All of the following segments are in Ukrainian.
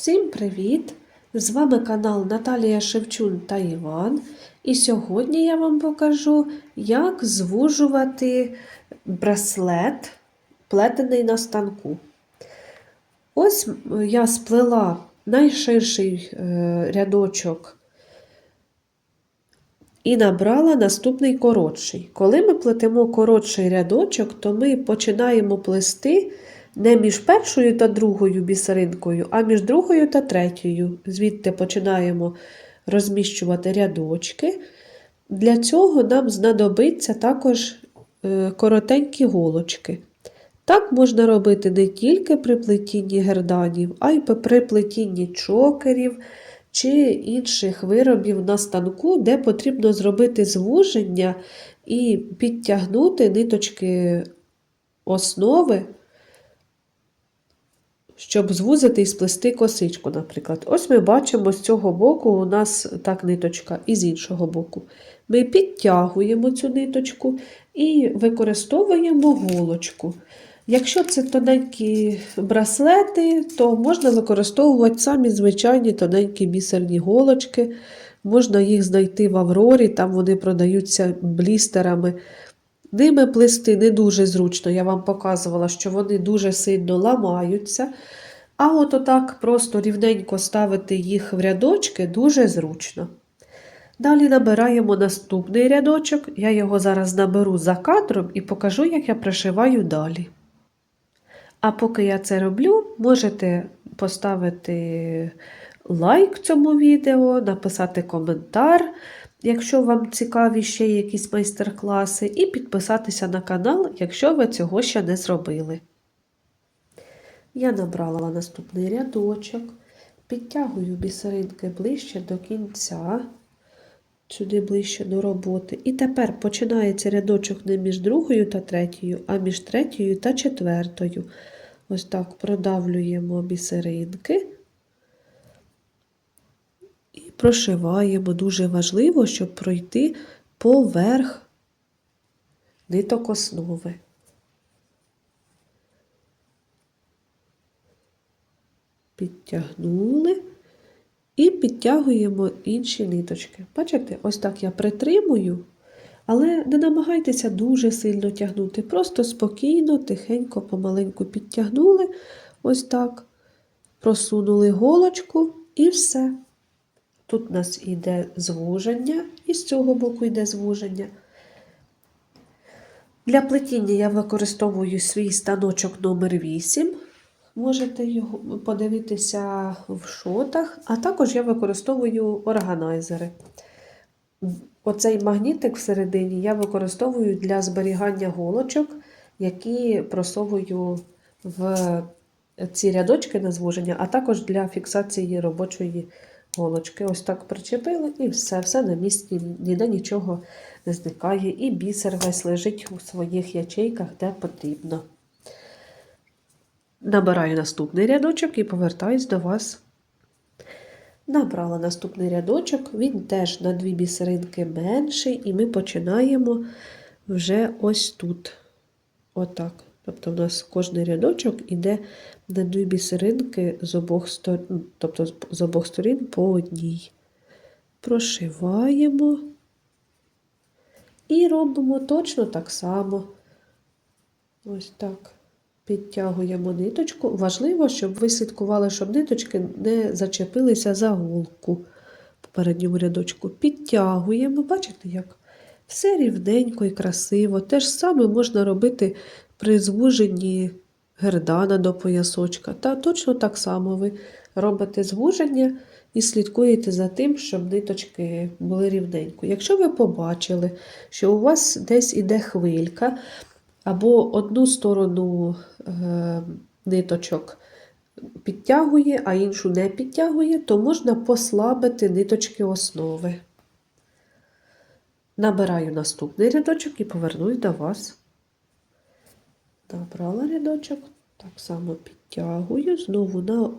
Всім привіт! З вами канал Наталія Шевчун та Іван. І сьогодні я вам покажу, як звужувати браслет, плетений на станку. Ось я сплела найширший е, рядочок і набрала наступний коротший. Коли ми плетемо коротший рядочок, то ми починаємо плести не між першою та другою бісеринкою, а між другою та третьою. Звідти починаємо розміщувати рядочки. Для цього нам знадобиться також е, коротенькі голочки. Так можна робити не тільки при плетінні герданів, а й при плетінні чокерів чи інших виробів на станку, де потрібно зробити звуження і підтягнути ниточки основи, щоб звузити і сплести косичку, наприклад. Ось ми бачимо з цього боку у нас так ниточка, і з іншого боку. Ми підтягуємо цю ниточку і використовуємо голочку. Якщо це тоненькі браслети, то можна використовувати самі звичайні тоненькі бісерні голочки. Можна їх знайти в Аврорі, там вони продаються блістерами. Ними плести не дуже зручно, я вам показувала, що вони дуже сильно ламаються. А от отак просто рівненько ставити їх в рядочки дуже зручно. Далі набираємо наступний рядочок, я його зараз наберу за кадром і покажу, як я пришиваю далі. А поки я це роблю, можете поставити лайк цьому відео, написати коментар, якщо вам цікаві ще якісь майстер-класи, і підписатися на канал, якщо ви цього ще не зробили. Я набрала наступний рядочок, підтягую бісеринки ближче до кінця, сюди ближче до роботи. І тепер починається рядочок не між другою та третьою, а між третьою та четвертою. Ось так продавлюємо бісеринки прошиваємо. Дуже важливо, щоб пройти поверх ниток основи. Підтягнули і підтягуємо інші ниточки. Бачите, ось так я притримую, але не намагайтеся дуже сильно тягнути. Просто спокійно, тихенько, помаленьку підтягнули, ось так, просунули голочку і все. Тут у нас йде звуження, і з цього боку йде звуження. Для плетіння я використовую свій станочок номер 8 Можете його подивитися в шотах, а також я використовую органайзери. Оцей магнітик всередині я використовую для зберігання голочок, які просовую в ці рядочки на звуження, а також для фіксації робочої голочки. Ось так причепили і все, все на місці, ніде нічого не зникає. І бісер весь лежить у своїх ячейках, де потрібно. Набираю наступний рядочок і повертаюсь до вас. Набрала наступний рядочок, він теж на дві бісеринки менший, і ми починаємо вже ось тут. Отак. Тобто, у нас кожний рядочок іде на дві бісеринки з обох сторін, тобто з обох сторін по одній. Прошиваємо і робимо точно так само. Ось так. Підтягуємо ниточку. Важливо, щоб ви слідкували, щоб ниточки не зачепилися за голку в попередньому рядочку. Підтягуємо, бачите, як все рівненько і красиво. Те ж саме можна робити при звуженні гердана до поясочка. Та точно так само ви робите звуження і слідкуєте за тим, щоб ниточки були рівненько. Якщо ви побачили, що у вас десь іде хвилька, або одну сторону е, ниточок підтягує, а іншу не підтягує, то можна послабити ниточки основи. Набираю наступний рядочок і повернусь до вас. Набрала рядочок, так само підтягую, знову на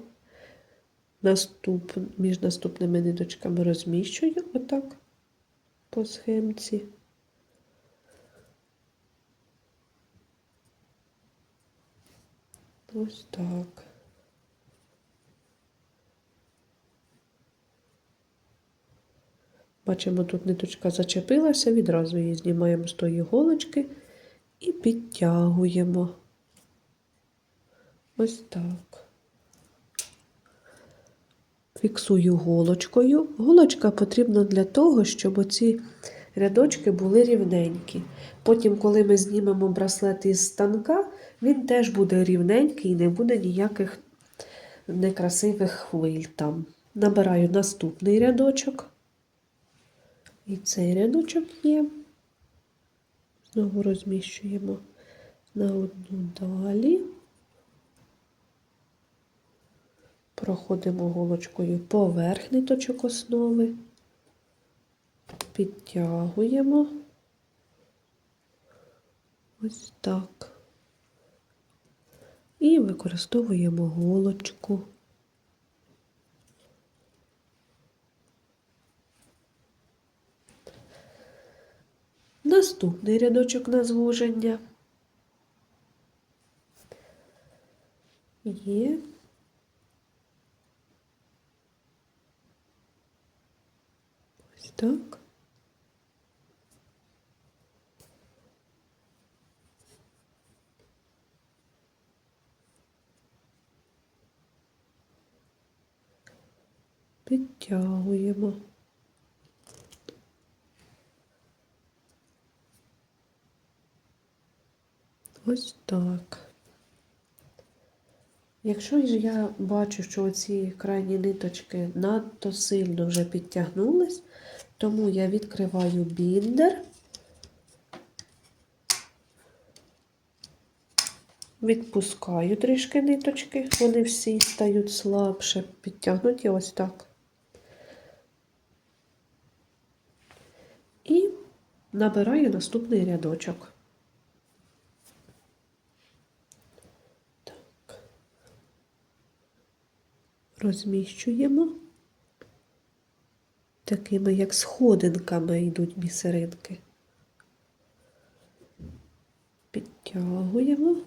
наступ, між наступними ниточками розміщую отак по схемці. Ось так. Бачимо, тут ниточка зачепилася, відразу її знімаємо з тої голочки і підтягуємо. Ось так. Фіксую голочкою. Голочка потрібна для того, щоб оці рядочки були рівненькі. Потім, коли ми знімемо браслет із станка, він теж буде рівненький і не буде ніяких некрасивих хвиль там. Набираю наступний рядочок. І цей рядочок є. Знову розміщуємо на одну далі. Проходимо голочкою поверх ниточок основи, підтягуємо ось так. І використовуємо голочку. Наступний рядочок на звуження. Є. Ось так. Підтягуємо. Ось так. Якщо ж я бачу, що ці крайні ниточки надто сильно вже підтягнулись, тому я відкриваю біндер, відпускаю трішки ниточки, вони всі стають слабше, підтягнуті ось так. І набираю наступний рядочок. Так. Розміщуємо. Такими, як сходинками йдуть бісеринки. Підтягуємо,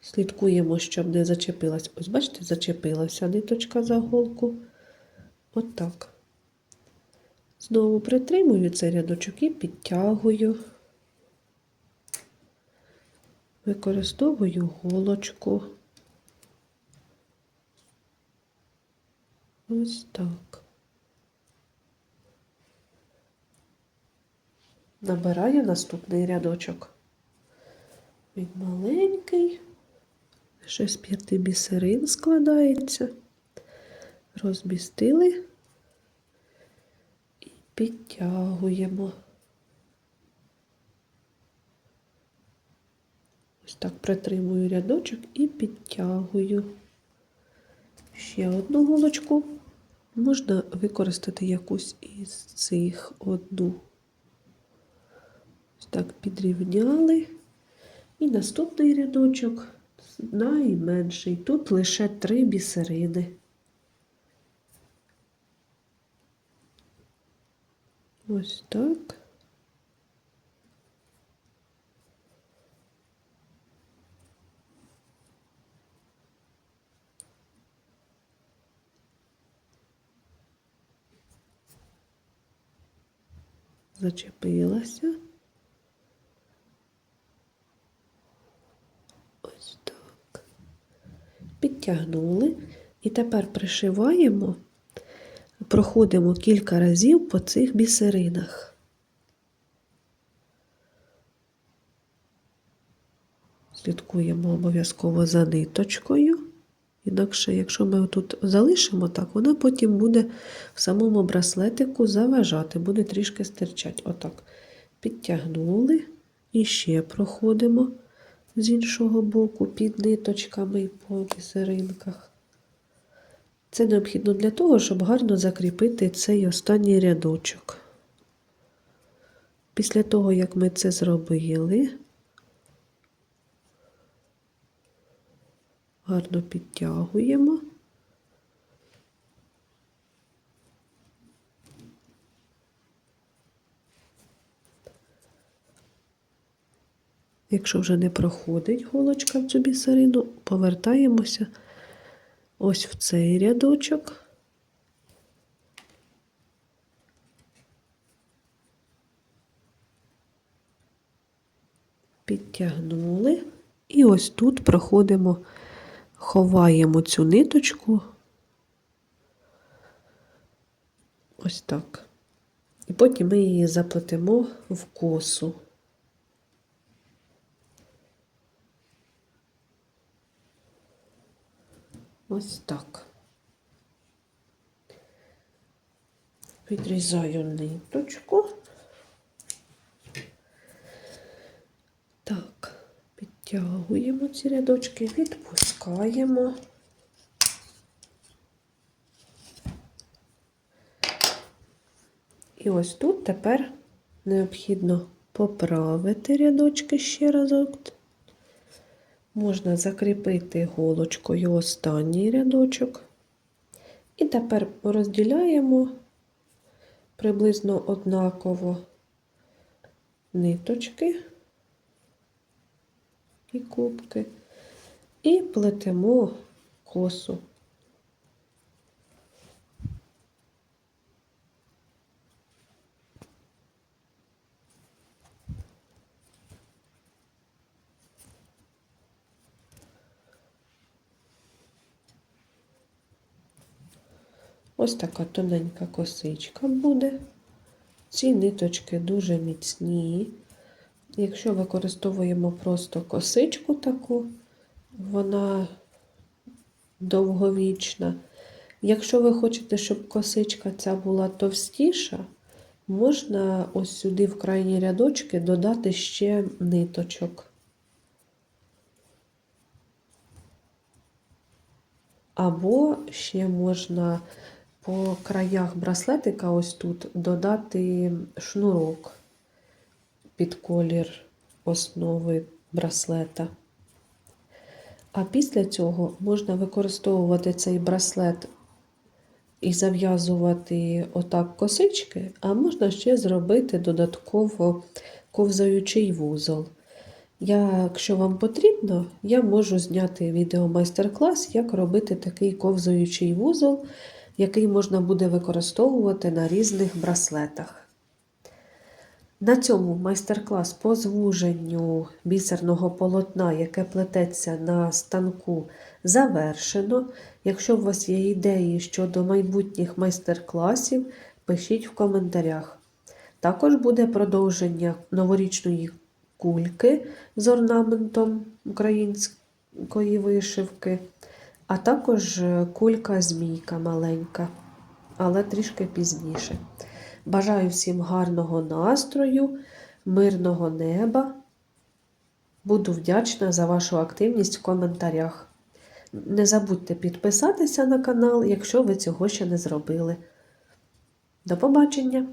слідкуємо, щоб не зачепилась. Ось, бачите, зачепилася ниточка за голку. Отак. Знову притримую цей рядочок і підтягую. Використовую голочку. Ось так. Набираю наступний рядочок. Він маленький, ще з п'яти бісерин складається. Розмістили і підтягуємо. Ось так притримую рядочок і підтягую. Ще одну голочку. Можна використати якусь із цих одну. Ось так підрівняли. І наступний рядочок найменший. Тут лише три бісерини. Ось так. Зачепилася. Ось так. Підтягнули. І тепер пришиваємо, проходимо кілька разів по цих бісеринах. Слідкуємо обов'язково за ниточкою. Інакше, якщо ми тут залишимо так, вона потім буде в самому браслетику заважати, буде трішки стирчати. Отак. Підтягнули і ще проходимо з іншого боку під ниточками і по бісеринках. Це необхідно для того, щоб гарно закріпити цей останній рядочок. Після того, як ми це зробили, гарно підтягуємо. Якщо вже не проходить голочка в цю бісерину, повертаємося ось в цей рядочок. Підтягнули. І ось тут проходимо ховаємо цю ниточку. Ось так. І потім ми її заплетемо в косу. Ось так. Відрізаю ниточку. Так, підтягуємо ці рядочки, відпускаємо. І ось тут тепер необхідно поправити рядочки ще разок. Можна закріпити голочкою останній рядочок. І тепер розділяємо приблизно однаково ниточки і кубки, і плетемо косу. Ось така тоненька косичка буде. Ці ниточки дуже міцні. Якщо використовуємо просто косичку таку, вона довговічна. Якщо ви хочете, щоб косичка ця була товстіша, можна ось сюди в крайні рядочки додати ще ниточок. Або ще можна по краях браслетика ось тут додати шнурок під колір основи браслета. А після цього можна використовувати цей браслет і зав'язувати отак косички, а можна ще зробити додатково ковзаючий вузол. Якщо вам потрібно, я можу зняти відео майстер-клас, як робити такий ковзаючий вузол, який можна буде використовувати на різних браслетах. На цьому майстер-клас по звуженню бісерного полотна, яке плететься на станку, завершено. Якщо у вас є ідеї щодо майбутніх майстер-класів, пишіть в коментарях. Також буде продовження новорічної кульки з орнаментом української вишивки, а також кулька-змійка маленька, але трішки пізніше. Бажаю всім гарного настрою, мирного неба. Буду вдячна за вашу активність в коментарях. Не забудьте підписатися на канал, якщо ви цього ще не зробили. До побачення!